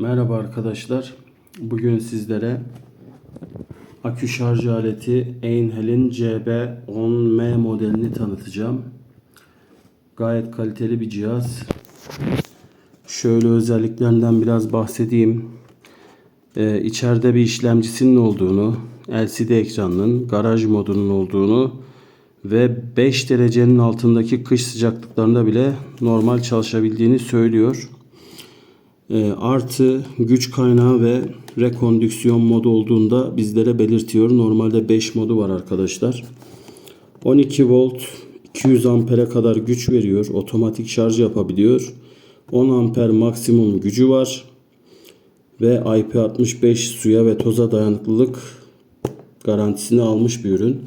Merhaba arkadaşlar. Bugün sizlere akü şarj aleti Einhel'in CB10M modelini tanıtacağım. Gayet kaliteli bir cihaz. Şöyle özelliklerinden biraz bahsedeyim. Ee, içeride bir işlemcisinin olduğunu, LCD ekranının, garaj modunun olduğunu ve 5 derecenin altındaki kış sıcaklıklarında bile normal çalışabildiğini söylüyor. E, artı güç kaynağı ve rekondüksiyon modu olduğunda bizlere belirtiyor. Normalde 5 modu var arkadaşlar. 12 volt 200 ampere kadar güç veriyor. Otomatik şarj yapabiliyor. 10 amper maksimum gücü var. Ve IP65 suya ve toza dayanıklılık garantisini almış bir ürün.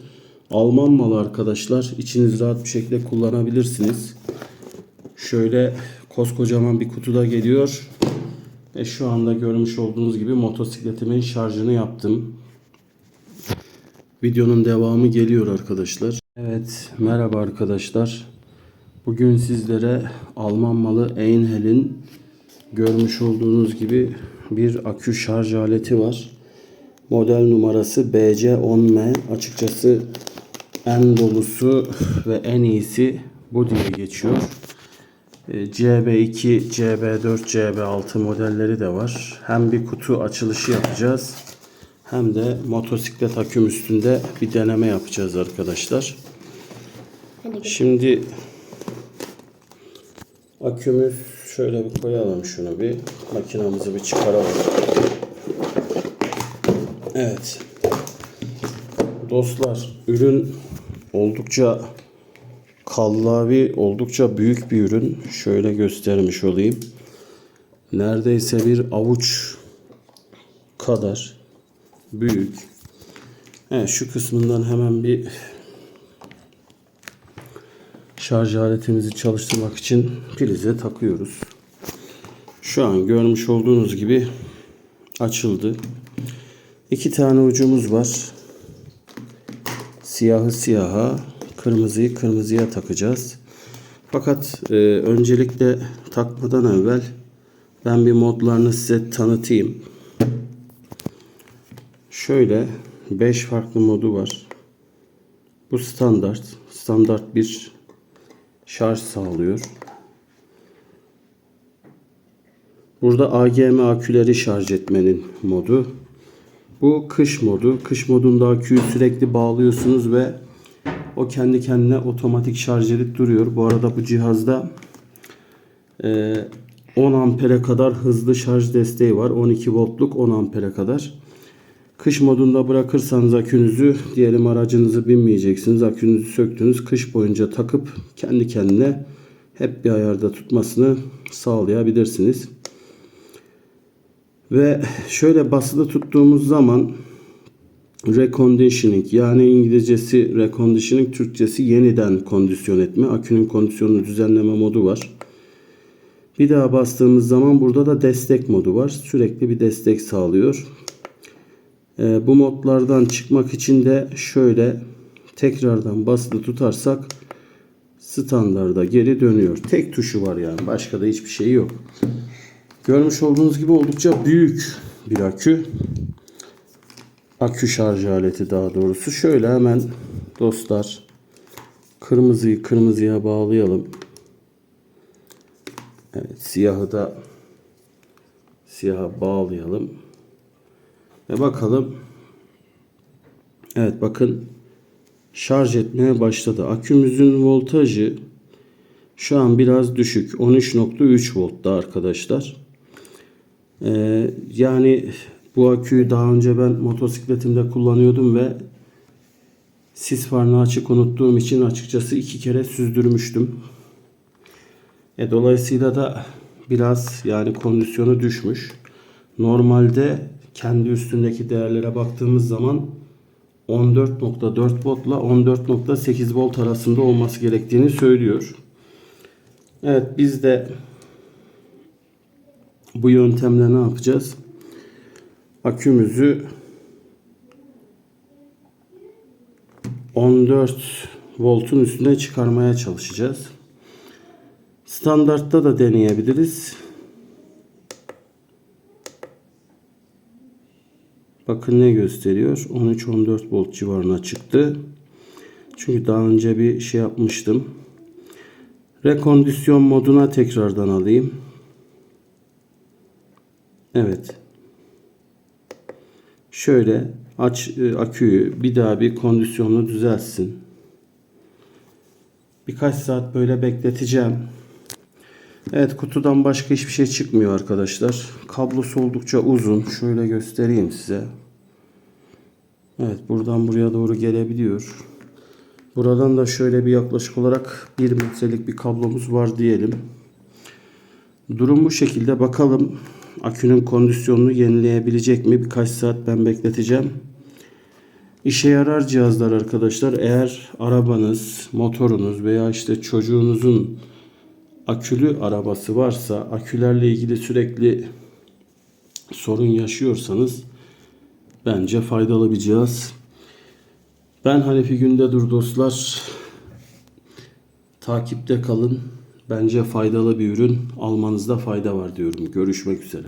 Alman malı arkadaşlar. İçiniz rahat bir şekilde kullanabilirsiniz. Şöyle koskocaman bir kutuda geliyor. Ve şu anda görmüş olduğunuz gibi motosikletimin şarjını yaptım. Videonun devamı geliyor arkadaşlar. Evet merhaba arkadaşlar. Bugün sizlere Alman malı Einhel'in görmüş olduğunuz gibi bir akü şarj aleti var. Model numarası BC10M. Açıkçası en dolusu ve en iyisi bu diye geçiyor. E, CB2, CB4, CB6 modelleri de var. Hem bir kutu açılışı yapacağız hem de motosiklet aküm üstünde bir deneme yapacağız arkadaşlar. Şimdi akümüz şöyle bir koyalım şunu bir makinamızı bir çıkaralım. Evet. Dostlar ürün oldukça kallavi oldukça büyük bir ürün. Şöyle göstermiş olayım. Neredeyse bir avuç kadar büyük. Evet, şu kısmından hemen bir şarj aletimizi çalıştırmak için prize takıyoruz. Şu an görmüş olduğunuz gibi açıldı. İki tane ucumuz var. Siyahı siyaha, kırmızıyı kırmızıya takacağız. Fakat e, öncelikle takmadan evvel ben bir modlarını size tanıtayım. Şöyle 5 farklı modu var. Bu standart. Standart bir şarj sağlıyor. Burada AGM aküleri şarj etmenin modu. Bu kış modu. Kış modunda aküyü sürekli bağlıyorsunuz ve o kendi kendine otomatik şarj edip duruyor. Bu arada bu cihazda 10 ampere kadar hızlı şarj desteği var. 12 voltluk 10 ampere kadar. Kış modunda bırakırsanız akünüzü diyelim aracınızı binmeyeceksiniz. Akünüzü söktünüz. Kış boyunca takıp kendi kendine hep bir ayarda tutmasını sağlayabilirsiniz. Ve şöyle basılı tuttuğumuz zaman reconditioning yani İngilizcesi reconditioning Türkçesi yeniden kondisyon etme. Akünün kondisyonunu düzenleme modu var. Bir daha bastığımız zaman burada da destek modu var. Sürekli bir destek sağlıyor. Ee, bu modlardan çıkmak için de şöyle tekrardan basılı tutarsak standarda geri dönüyor. Tek tuşu var yani. Başka da hiçbir şey yok. Görmüş olduğunuz gibi oldukça büyük bir akü. Akü şarj aleti daha doğrusu. Şöyle hemen dostlar kırmızıyı kırmızıya bağlayalım. Evet siyahı da siyaha bağlayalım. Ve bakalım. Evet bakın şarj etmeye başladı. Akümüzün voltajı şu an biraz düşük. 13.3 voltta arkadaşlar. Ee, yani bu aküyü daha önce ben motosikletimde kullanıyordum ve sis farını açık unuttuğum için açıkçası iki kere süzdürmüştüm. E, dolayısıyla da biraz yani kondisyonu düşmüş. Normalde kendi üstündeki değerlere baktığımız zaman 14.4 voltla 14.8 volt arasında olması gerektiğini söylüyor. Evet biz de bu yöntemle ne yapacağız? Akümüzü 14 voltun üstüne çıkarmaya çalışacağız. Standartta da deneyebiliriz. Bakın ne gösteriyor? 13-14 volt civarına çıktı. Çünkü daha önce bir şey yapmıştım. Rekondisyon moduna tekrardan alayım. Evet. Şöyle aç e, aküyü bir daha bir kondisyonunu düzelsin. Birkaç saat böyle bekleteceğim. Evet kutudan başka hiçbir şey çıkmıyor arkadaşlar. Kablosu oldukça uzun. Şöyle göstereyim size. Evet buradan buraya doğru gelebiliyor. Buradan da şöyle bir yaklaşık olarak 1 metrelik bir kablomuz var diyelim. Durum bu şekilde. Bakalım akünün kondisyonunu yenileyebilecek mi? Birkaç saat ben bekleteceğim. İşe yarar cihazlar arkadaşlar. Eğer arabanız, motorunuz veya işte çocuğunuzun akülü arabası varsa, akülerle ilgili sürekli sorun yaşıyorsanız bence faydalı bir cihaz. Ben Hanefi Gündedur dostlar. Takipte kalın. Bence faydalı bir ürün. Almanızda fayda var diyorum. Görüşmek üzere.